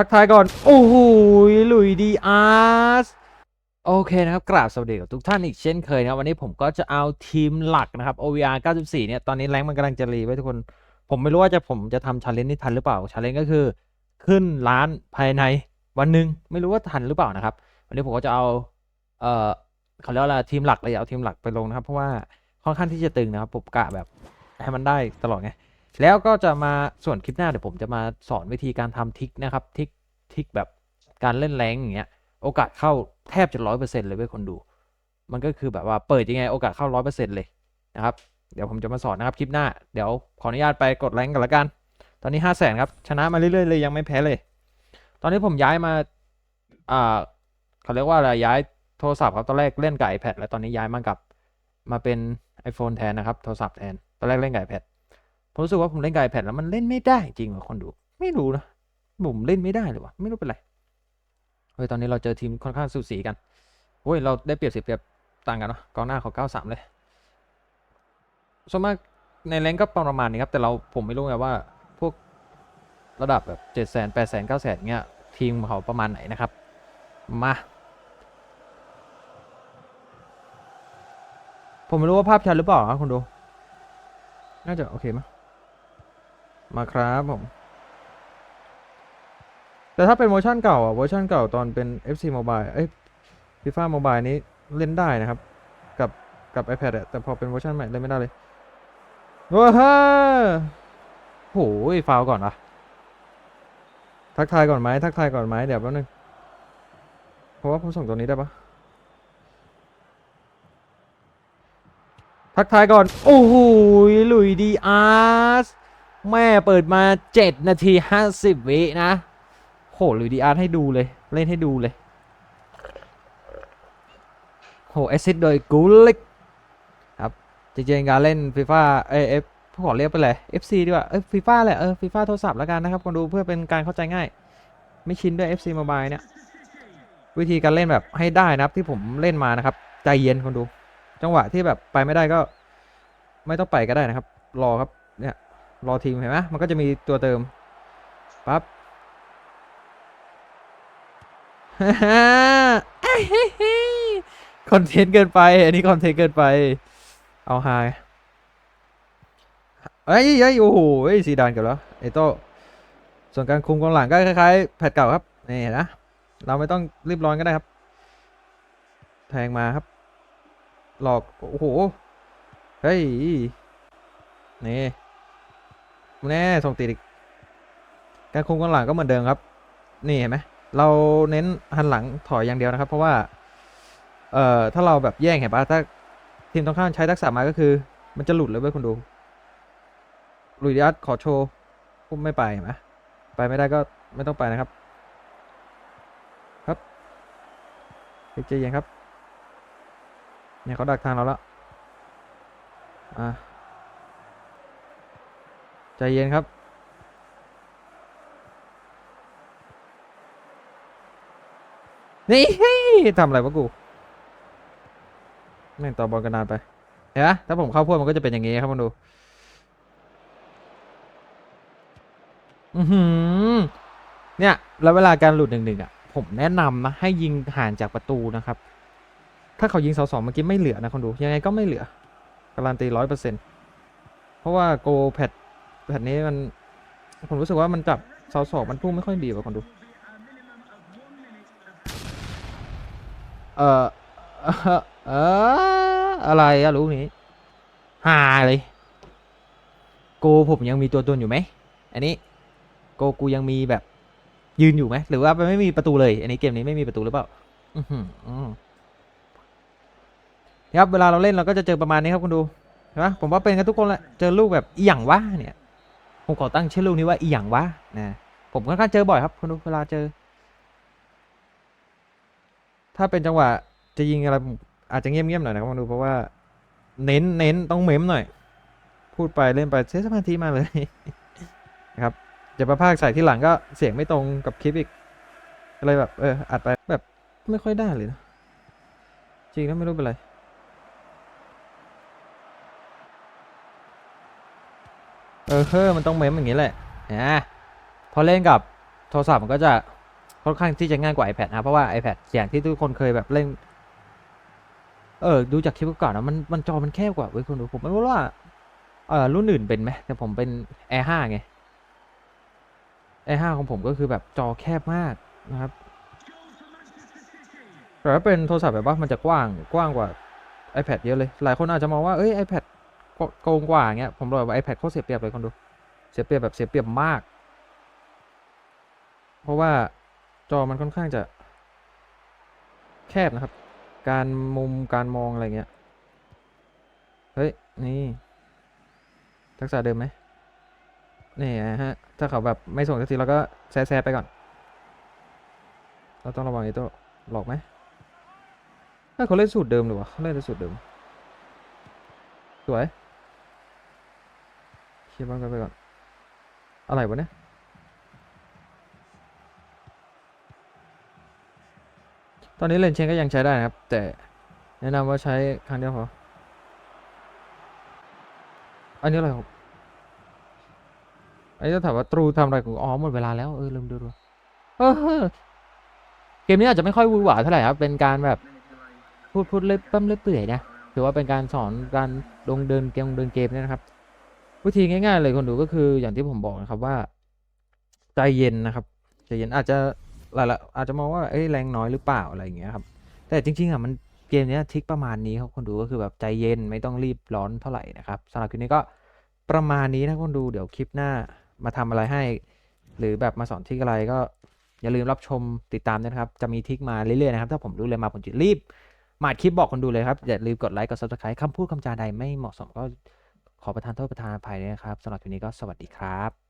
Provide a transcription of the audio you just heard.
ทักทายก่อน โอ้โหลุยดีอาร์สโอเคนะครับ กราบสวัสดีกับทุกท่านอีกเช่นเคยนะครับวันนี้ผมก็จะเอาทีมหลักนะครับ OVR 94 เนี่ย ตอนนี้แรงมันกำลังจะรีไว้ทุกคน ผมไม่รู้ว่าจะผมจะทำชาเลนจ์นี้ทันหรือเปล่าชาเลนจ์ก็คือ ขึ้นล้านภายในวันหนึ่งไม่รู้ว่าทันหรือเปล่านะครับ วันนี้ผมก็จะเอา เอ่อเขาเรียกว่าทีมหลักเลยเอาทีมหลักไปลงนะครับ เพราะว่าค่อนข้างที่จะตึงนะครับผมกะแบบให้มันได้ตลอดไง แล้วก็จะมาส่วนคลิปหน้าเดี๋ยวผมจะมาสอนวิธีการทำทิกนะครับทิกทิกแบบการเล่นแรงอย่างเงี้ยโอกาสเข้าแทบจะร้อยเปอร์เซ็นต์เลยเว้ยคนดู มันก็คือแบบว่าเปิดยังไงโอกาสเข้าร้อยเปอร์เซ็นต์เลยนะครับเดี๋ยวผมจะมาสอนนะครับคลิปหน้าเดี๋ยวขออนุญาตไปกดแรงกันละกัน ตอนนี้ห้าแสนครับชนะมาเรื่อยๆเลยยังไม่แพ้เลย ตอนนี้ผมย้ายมาอ่าเขาเรียกว่าอะไรย้ายโทรศัพท์ครับตอนแรกเล่นกับ iPad แล้วตอนนี้ย้ายมากับมาเป็น iPhone แทนนะครับโทรศัพท์แทนตอนแรกเล่นกับ iPad ผมรู้สึกว่าผมเล่นกับ iPad แล้วมันเล่นไม่ได้จริงเหรอคนดู ไม่รู้นะผมเล่นไม่ได้เลยวะไม่รู้เป็นไรเฮ้ยตอนนี้เราเจอทีมค่อนข้างสูสีกันโอ้ยเราได้เปรียบเสียเปรียบต่างกันเนาะกองหน้าเขาเก้าสามเลยส่วนมากในแรงก็ประมาณนี้ครับ แต่เราผมไม่รู้ไงว่าพวกระดับแบบเจ็ดแสนแปดแสนเก้าแสนเงี้ยทีมเขาประมาณไหนนะครับ มาผมไม่รู้ว่าภาพชัดหรือเปล่าครับคุณดู น่าจะโอเคมั้ย มาครับผม แต่ถ้าเป็นเวอร์ชันเก่าอะเวอร์ชันเก่าตอนเป็น FC Mobile เอ้ย FIFA Mobile นี้เล่นได้นะครับ กับกับ iPad อะแต่พอเป็นเวอร์ชันใหม่เล่นไม่ได้เลยว้าฮ่าโหยฟาวก่อนวะทักทายก่อนไหมทักทายก่อนไหมเดี๋ยวแป๊บนึงเพราะว่าผมส่งตัวนี้ได้ปะทักทายก่อน โอ้โหหลุยดีอาร์ส แม่เปิดมา 7 นาที 50 วินะโหหลุยดีอาร์ให้ดูเลย เล่นให้ดูเลยโหแอซิดโดยกูลิกครับจริงๆการเล่นฟีฟ่าเอฟขอเรียกไปเลย FC ดีกว่า เอ้ยฟีฟ่าแหละ เออฟีฟ่าโทรศัพท์แล้วกันนะครับคนดูเพื่อเป็นการเข้าใจง่าย ไม่ชินด้วย FC Mobile เนี่ย วิธีการเล่นแบบให้ได้นะครับที่ผมเล่นมานะครับ ใจเย็นคนดู จังหวะที่แบบไปไม่ได้ก็ ไม่ต้องไปก็ได้นะครับ รอครับเนี่ย รอทีมเห็นไหมมันก็จะมีตัวเติมปั๊บคอนเทนต์เกินไป อันนี้คอนเทนต์เกินไป เอาไฮเอ้ยเอ้ยโอ้โหเอ้ยซีดานเกับแล้วไอโต้ส่วนการคุมกองหลังก็คล้ายๆแพทเก่าครับนี่เห็นนะเราไม่ต้องรีบร้อนก็ได้ครับ แทงมาครับ หลอก โอ้โห เฮ้ย นี่ แน่ส่งติดอีกการคุมกองหลังก็เหมือนเดิมครับ นี่เห็นไหมเราเน้นหันหลังถอยอย่างเดียวนะครับ เพราะว่า เอ่อถ้าเราแบบแย่งเห็นปะถ้าทีมตรงข้ามใช้ทักษะมาก็คือ มันจะหลุดเลยเว้ยคุณดูลุยดิอัสขอโชว์พุ่มไม่ไปไหมไปไม่ได้ก็ไม่ต้องไปนะครับ ครับใจเย็นครับ เนี่ยเขาดักทางเราแล้วอะ ใจเย็นครับ นี่ทำอะไรวะกูแม่งต่อบอลกันนานไปเห็นไหมถ้าผมเข้าพวกมันก็จะเป็นอย่างงี้ครับมาดู อือหือ เนี่ย แล้วเวลาการหลุดหนึ่งหนึ่งอะ ผมแนะนำนะ ให้ยิงห่างจากประตูนะครับ ถ้าเขายิงเสาสองเมื่อกี้ไม่เหลือนะคนดู ยังไงก็ไม่เหลือ การันตีร้อยเปอร์เซ็นต์เพราะว่าโกแพด แพดนี้มัน ผมรู้สึกว่ามันจับเสาสองมันพุ่งไม่ค่อยดีกว่าคนดู เออเอ่อเอออะไรอะลูกนี้หาเลยโกผมยังมีตัวตนอยู่ไหมอันนี้โกกูยังมีแบบยืนอยู่ไหมหรือว่ามันไม่มีประตูเลย อันนี้เกมนี้ไม่มีประตูหรือเปล่าอือหือครับเวลาเราเล่นเราก็จะเจอประมาณนี้ครับคุณดูเห็นปะผมว่าเป็นกันทุกคนแหละเจอลูกแบบอีหยังวะเนี่ย ผมขอตั้งชื่อลูกนี้ว่าอีหยังวะนะผมค่อนข้างเจอบ่อยครับคุณดูเวลาเจอ ถ้าเป็นจังหวะจะยิงอะไรอาจจะเงียบๆหน่อยนะครับมาดูเพราะว่า เน้นเน้นต้องเม้มหน่อย พูดไปเล่นไปเสียสมาธิมาเลยนะครับจะประพากใส่ที่หลังก็เสียงไม่ตรงกับคลิปอีกก็เลยแบบเอออัดไปแบบไม่ค่อยได้เลยนะจริงแล้วไม่รู้เป็นไร เออเฮ้อมันต้องเมมอย่างนี้แหละนะพอเล่นกับโทรศัพท์มันก็จะค่อนข้างที่จะง่ายกว่า iPad นะเพราะว่า iPad อย่างที่ทุกคนเคยแบบเล่น เออดูจากคลิปก่อนนะมันมันจอมันแคบกว่าเว้ยคุณดูผมไม่รู้ว่าเออรุ่นอื่นเป็นไหมแต่ผมเป็น Air 5ไง Air 5ของผมก็คือแบบจอแคบมากนะครับแต่ถ้าเป็นโทรศัพท์แบบว่ามันจะกว้างกว้างกว่า iPad เยอะเลย หลายคนอาจจะมองว่าเอ้ย iPad โกงกว่าเงี้ยผมบอกว่า iPad โคตรเสียเปรียบเลยคนดู เสียเปรียบแบบเสียเปรียบมาก เพราะว่าจอมันค่อนข้างจะแคบนะครับ การมุมการมองอะไรเงี้ย เฮ้ย นี่ ทักษะเดิมไหมนี่ฮะ ถ้าเขาแบบไม่ส่งสักทีเราก็แซะๆไปก่อน เราต้องระวังไอ้ตัวหลอกไหมเฮ้ยเขาเล่นสูตรเดิมหรือวะเขาเล่นสูตรเดิม สวย ลียร์บ้างกันไปก่อน อะไรวะเนี่ยตอนนี้เลนเชนก็ยังใช้ได้นะครับ แต่แนะนำว่าใช้ครั้งเดียวพออันนี้อะไรครับอันนี้จะถามว่าตรูทำอะไรกูอ๋อหมดเวลาแล้วเออลืมดูดูเออเกมนี้อาจจะไม่ค่อยวือหวายเท่าไหร่ครับเป็นการแบบพูดพูดเล่อยปั้มเล่อยเปื่อยนะถือว่าเป็นการสอนการลงเดินเกมเดินเกมเนี่ยนะครับ วิธีง่าย ๆ เลยคนดูก็คืออย่างที่ผมบอกนะครับว่า ใจเย็นนะครับใจเย็นอาจจะหลายๆอาจจะมองว่าเอ้ยแรงน้อยหรือเปล่าอะไรอย่างเงี้ยครับ แต่จริงๆอะมันเกมเนี้ยทริกประมาณนี้ครับคนดูก็คือแบบใจเย็นไม่ต้องรีบร้อนเท่าไหร่นะครับสำหรับคลิปนี้ก็ประมาณนี้นะคนดูเดี๋ยวคลิปหน้ามาทำอะไรให้ หรือแบบมาสอนทิกอะไรก็อย่าลืมรับชมติดตามนะครับ จะมีทิกมาเรื่อยๆนะครับ ถ้าผมรู้เลยมาผมจะรีบมาดคลิปบอกคนดูเลยครับอย่าลืมกดไลค์กด subscribe คำพูดคำจาใดไม่เหมาะสมก็ ขอประทานโทษประทานอภัยด้วยนะครับสำหรับวันนี้ก็สวัสดีครับ